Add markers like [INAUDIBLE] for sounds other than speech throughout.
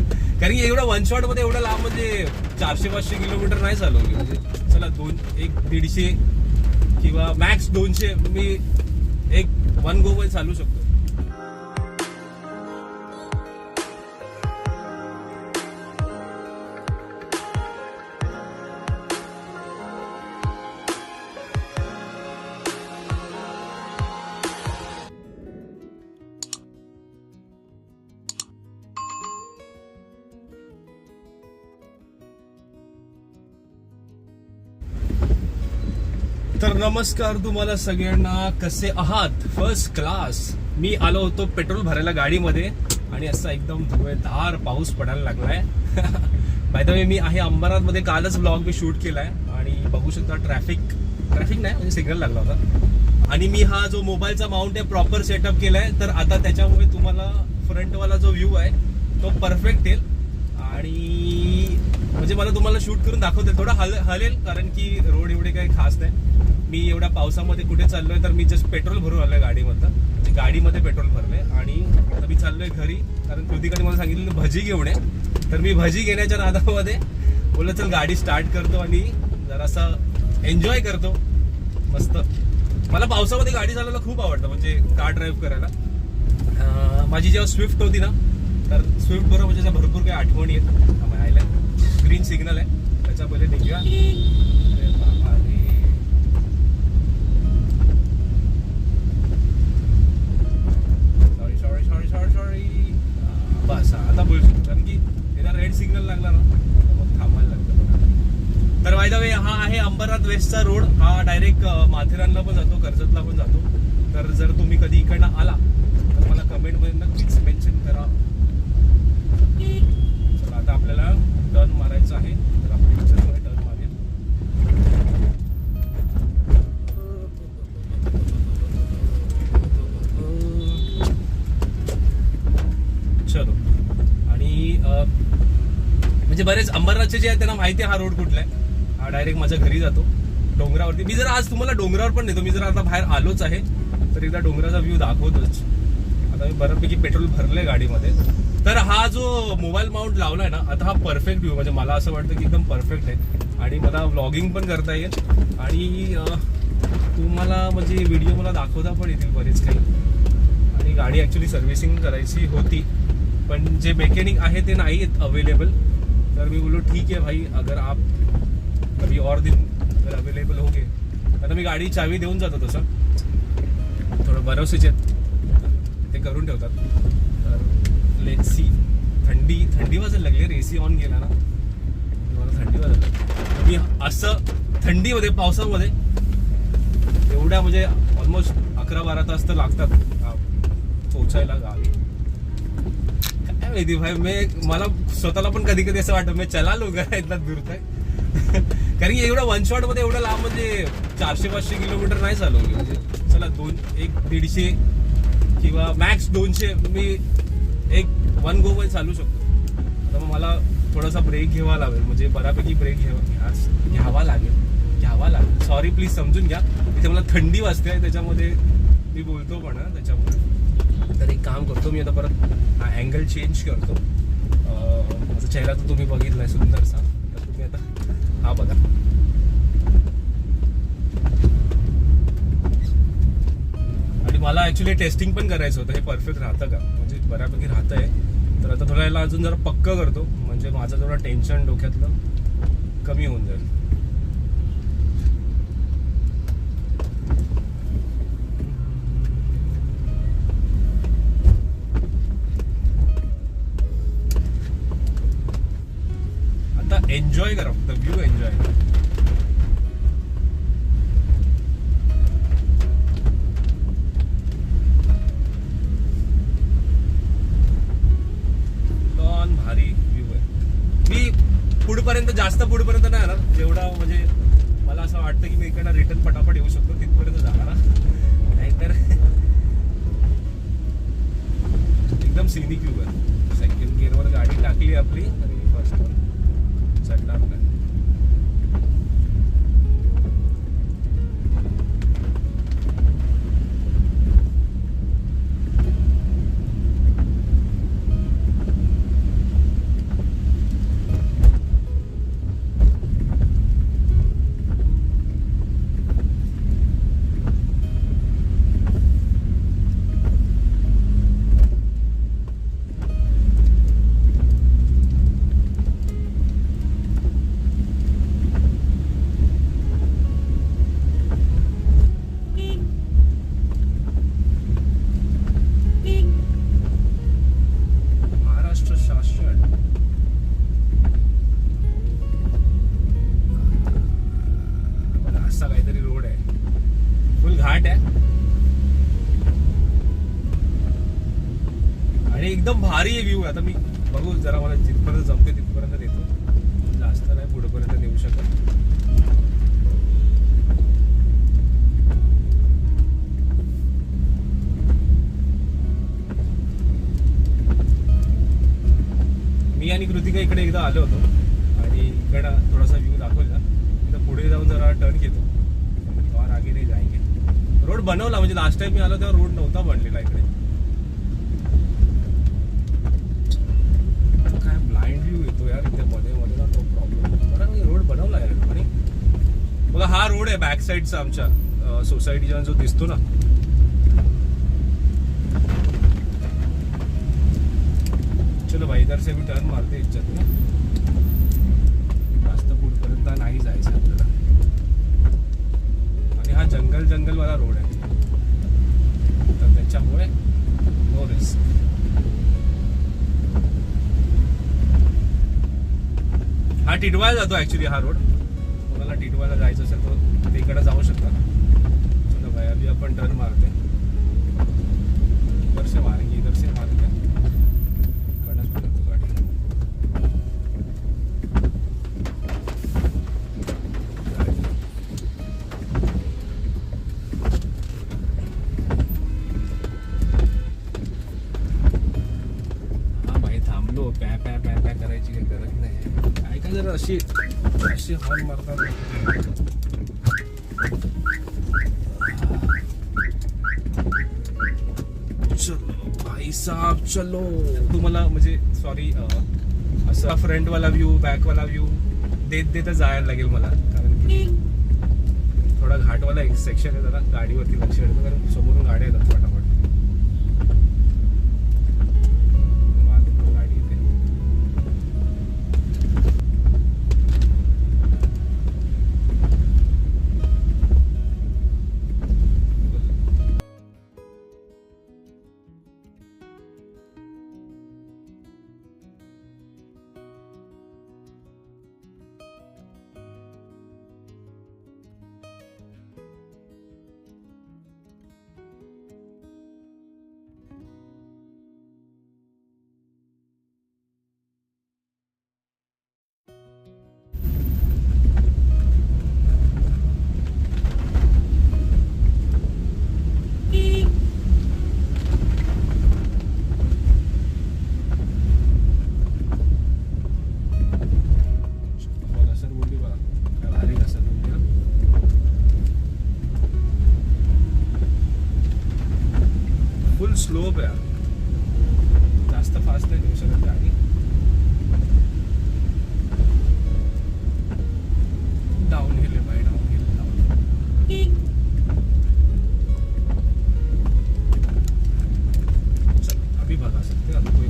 कारण की एवढं वन शॉटमध्ये एवढं लांब म्हणजे चारशे पाचशे किलोमीटर नाही चालवली. म्हणजे चला दोन एक दीडशे किंवा मॅक्स दोनशे मी एक वन गो पण चालू शकतो. तर नमस्कार तुम्हाला सगळ्यांना. कसे आहात? फर्स्ट क्लास मी आलो होतो पेट्रोल भरायला गाडीमध्ये आणि असा एकदम धुवेधार पाऊस पडायला लागलाय. बाय द वे मी आहे अंबरनाथमध्ये कालच ब्लॉग मी शूट केलाय आणि बघू शकता ट्रॅफिक ट्रॅफिक नाही म्हणजे सिग्नल लागला होता. आणि मी हा जो मोबाईलचा माउंट आहे प्रॉपर सेटअप केलाय. तर आता त्याच्यामुळे तुम्हाला फ्रंटवाला जो व्ह्यू आहे तो परफेक्ट येईल. आणि म्हणजे मला तुम्हाला शूट करून दाखवते. थोडा हल हलेल कारण की रोड एवढे काही खास नाही. मी एवढ्या पावसामध्ये कुठे चाललोय तर मी जस्ट पेट्रोल भरून आलोय गाडीमधलं म्हणजे गाडीमध्ये पेट्रोल भरले आणि आता मी चाललोय घरी. कारण कृतिकाने मला सांगितलं भजी घेऊन ये. तर मी भजी घेण्याच्या नादामध्ये बोललं चल गाडी स्टार्ट करतो आणि जरासा एन्जॉय करतो. मस्त. मला पावसामध्ये गाडी चालवायला खूप आवडतं म्हणजे कार ड्राईव्ह करायला. माझी जेव्हा स्विफ्ट होती ना तर स्विफ्ट बरोबर म्हणजे भरपूर काही आठवणी आहेत. ग्रीन सिग्नल आहे. त्याच्या पहिले निघूया. Sorry sorry sorry sorry sorry बस आता बोलू शकतो. कारण की त्याला रेड सिग्नल लागला ना मग थांबायला लागतं तर वायदा वे हा आहे अंबरनाथ वेस्टचा रोड हा डायरेक्ट माथेरानला पण जातो कर्जतला पण जातो. तर जर तुम्ही कधी इकडनं आला तर मला कमेंटमध्ये नक्कीच मेन्शन करा. आता आपल्याला टर्न मारायचं आहे तर आपण पिक्चरमध्ये टर्न मारूया चलो. आणि म्हणजे बरेच अंबरनाथचे जे आहेत त्यांना माहिती आहे हा रोड कुठला आहे. हा डायरेक्ट माझ्या घरी जातो. डोंगरावरती. मी जर आज तुम्हाला डोंगरावर पण नेतो मी जर आता बाहेर आलोच आहे तर एकदा डोंगराचा व्ह्यू दाखवतोच. आता मी बऱ्यापैकी पेट्रोल भरलंय गाडीमध्ये. तर हा जो मोबाईल माउंट लावलाय ना आता हा परफेक्ट व्ह्यू म्हणजे मला असं वाटतं की एकदम परफेक्ट आहे. आणि मला व्लॉगिंग पण करता येईल. आणि तुम्हाला म्हणजे व्हिडिओ मला दाखवता पण येतील बरेच काही. आणि गाडी ॲक्च्युली सर्व्हिसिंग करायची होती. पण जे मेकॅनिक आहे ते नाही आहेत अवेलेबल तर मी बोललो ठीक आहे भाई अगर आप कभी और दिन अगर अवेलेबल हो गए आता मी गाडी चावी देऊन जातो तसं. थोडं भरोसेचे ते करून ठेवतात. लेट सी थंडी थंडी वाजायला लागली. रे एसी ऑन केला ना. मला थंडी वाजायला लागली. मी असं थंडीमध्ये पावसामध्ये एवढ्या म्हणजे ऑलमोस्ट अकरा बारा तास तर लागतात. पोचायला गावी. काय माहिती भाई मी मला स्वतःला पण कधी कधी असं वाटतं मी चला लोक इथला दूर काय कारण की एवढं वन शॉटमध्ये एवढं लांब म्हणजे चारशे पाचशे किलोमीटर नाही चालवली. म्हणजे चला दोन एक दीडशे किंवा मॅक्स दोनशे मी एक वन गो मध्ये चालू शकतो. आता मग मला थोडासा ब्रेक घ्यावा लागेल. म्हणजे बऱ्यापैकी ब्रेक घ्यावा घ्या- घ्यावा लागेल. घ्यावा लागेल. सॉरी प्लीज समजून घ्या. इथे मला थंडी वाजते त्याच्यामध्ये मी बोलतो पण त्याच्यामुळे. तर एक काम करतो मी आता परत हा अँगल चेंज करतो. माझा चेहरा तर तुम्ही बघितला आहे सुंदरसा. तर तुम्ही आता हा बघा. आणि मला ॲक्च्युली टेस्टिंग पण करायचं होतं. हे परफेक्ट राहतं का? बऱ्यापैकी राहतं आहे. तर आता थोडा याला अजून जरा पक्क करतो. म्हणजे माझं थोडं टेन्शन डोक्यातलं कमी होऊन जाईल. आता एन्जॉय करा. फक्त व्ह्यू एन्जॉय करा भारी व्ह्यू आहे मी पुढपर्यंत जास्त नाही येणार जेवढा म्हणजे मला असं वाटतं की मी इकडनं रिटर्न पटापट येऊ शकतो तिथपर्यंत जाणार नाहीतर एकदम सिनिक व्ह्यू आहे. सेकंड गिअरवर गाडी टाकली आपली आणि फर्स्टवर चढणार नाही. एकदम भारी आहे व्ह्यू आता मी बघू जरा मला जिथपर्यंत जमते तिथपर्यंत देतो. जास्त नाही पुढेपर्यंत नेऊ शकत. मी आणि कृतिका इकडे एकदा आलो होतो. आणि इकडं थोडासा व्ह्यू दाखवला. इथं पुढे जाऊन जरा टर्न घेतो. और आगे नाही जायगे रोड बनवला म्हणजे लास्ट टाइम मी आलो तेव्हा रोड नव्हता बनलेला इकडे काय ब्लाइंड व्ह्यू येतो यार इथे मध्ये मध्ये ना तो प्रॉब्लेम कारण मी रोड बनवला यार आणि बघा हा रोड आहे बॅक साईडचा आमच्या सोसायटीचा जो दिसतो ना. चलो भाई इधर से भी टर्न मारते इज्जत ना. जास्त पुढपर्यंत नाही जायचं आपल्याला. आणि हा जंगल जंगल वाला रोड आहे. तर त्याच्यामुळे नो रिस्क हा टिटवायला जातो ऍक्च्युली हा रोड कोणाला टिटवायला जायचं असेल तर तिकडे जाऊ शकता चलो भाई अभी आपण टर्न मारते इधर से मारेंगे इधर से अशी हॉर्न मारतात चलो भाई साहब चलो. तुम्हाला म्हणजे सॉरी असा फ्रंट वाला व्ह्यू बॅक वाला व्ह्यू देत देतच जायला लागेल मला. कारण की थोडा घाटवाला एक सेक्शन आहे जरा गाडीवरती लक्ष ठेवतो कारण समोरून गाड्या येतात फुल स्लोप आहे जास्त फास्ट नाही देऊ शकत गाडी डाऊन हिल आहे बाय डाऊन हिल डाऊन अभि अभी सकते आता कोई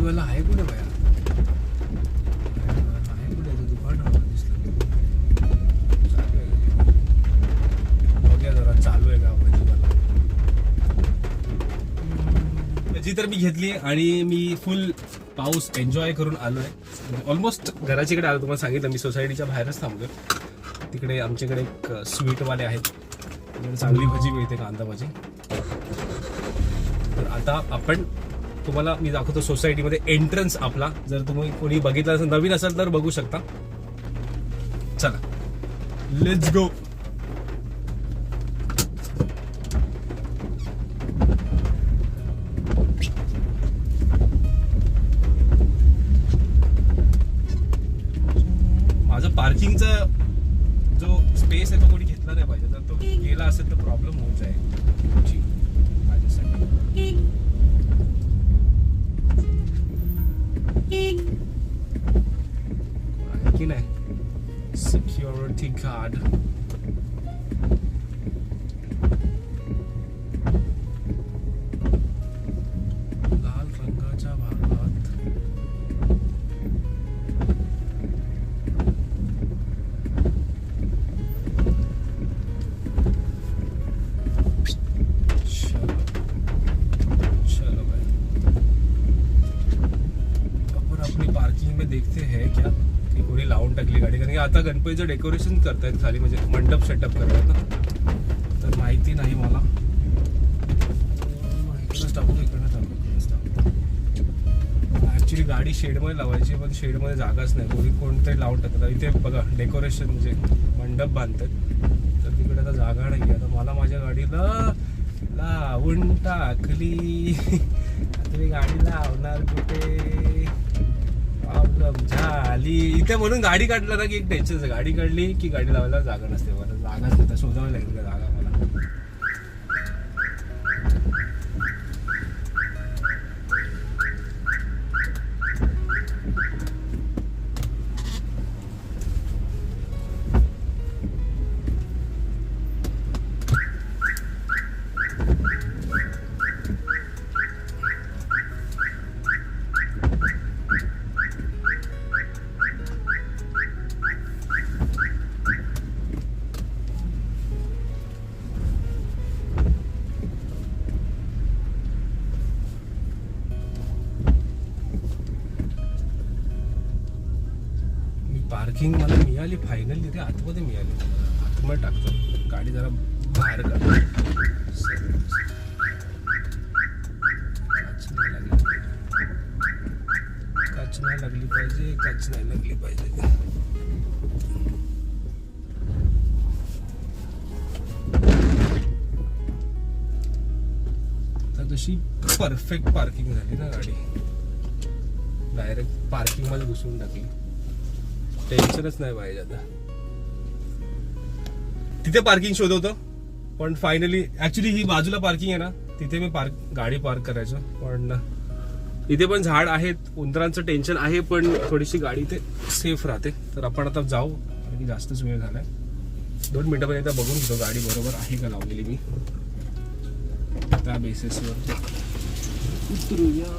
भजीवाला आहे कुठे बाया? आहे. कुठे दुकान दिसलं जरा चालू आहे का भजीवाला घेतली तर मी घेतली आणि मी फुल पाऊस एन्जॉय करून आलोय. ऑलमोस्ट घराच्या इकडे आलो तुम्हाला सांगितलं मी सोसायटीच्या बाहेरच थांबलोय. तिकडे आमच्याकडे एक स्वीटवाले आहेत. चांगली भजी मिळते कांदा भाजी. तर आता आपण तुम्हाला मी दाखवतो सोसायटीमध्ये एंट्रन्स आपला. जर तुम्ही कोणी बघितला असेल नवीन असेल तर बघू शकता. चला. Let's go God. आता गणपतीचं डेकोरेशन करतायत खाली म्हणजे मंडप सेटअप करतायत ना? तर माहिती नाही मला. टाकू इकडंच टाकू ऍक्च्युली गाडी शेडमध्ये लावायची पण शेडमध्ये जागाच नाही. कोणी कोणतरी लावून टाकतात. इथे बघा डेकोरेशन म्हणजे मंडप बांधतात. तर तिकडे आता जागा नाही आता मला माझ्या गाडीला लावून टाकली. [LAUGHS] आता मी गाडी लावणार कुठे? प्रॉब्लेम. झाली. इथे म्हणून गाडी काढला ना की एक टेन्शन गाडी काढली की गाडी लावायला जागा नसते. मला जागाच नाही शोधावं लागेल पार्किंग मला मिळाली फायनली तिथे आतमध्ये मिळाली. आतमध्ये टाकतो. गाडी जरा बाहेर काढ. काच नाही लागली पाहिजे. काच नाही लागली पाहिजे तशी परफेक्ट पार्किंग झाली ना गाडी. डायरेक्ट पार्किंगमध्ये घुसून टाकली. टेन्शनच नाही पाहिजे आता. तिथे पार्किंग शोधवतो पण फायनली ऍक्च्युली ही बाजूला पार्किंग आहे ना तिथे मी पार्क गाडी पार्क करायचो. पण इथे पण झाड आहेत उंदरांचं टेन्शन आहे पण थोडीशी गाडी ते सेफ राहते. तर आपण आता जाऊ. कारण की जास्तच वेळ झालाय. दोन मिनिटापर्यंत बघून घेतो गाडी बरोबर आहे का लावलेली मी. त्या बेसिसवर उतरूया.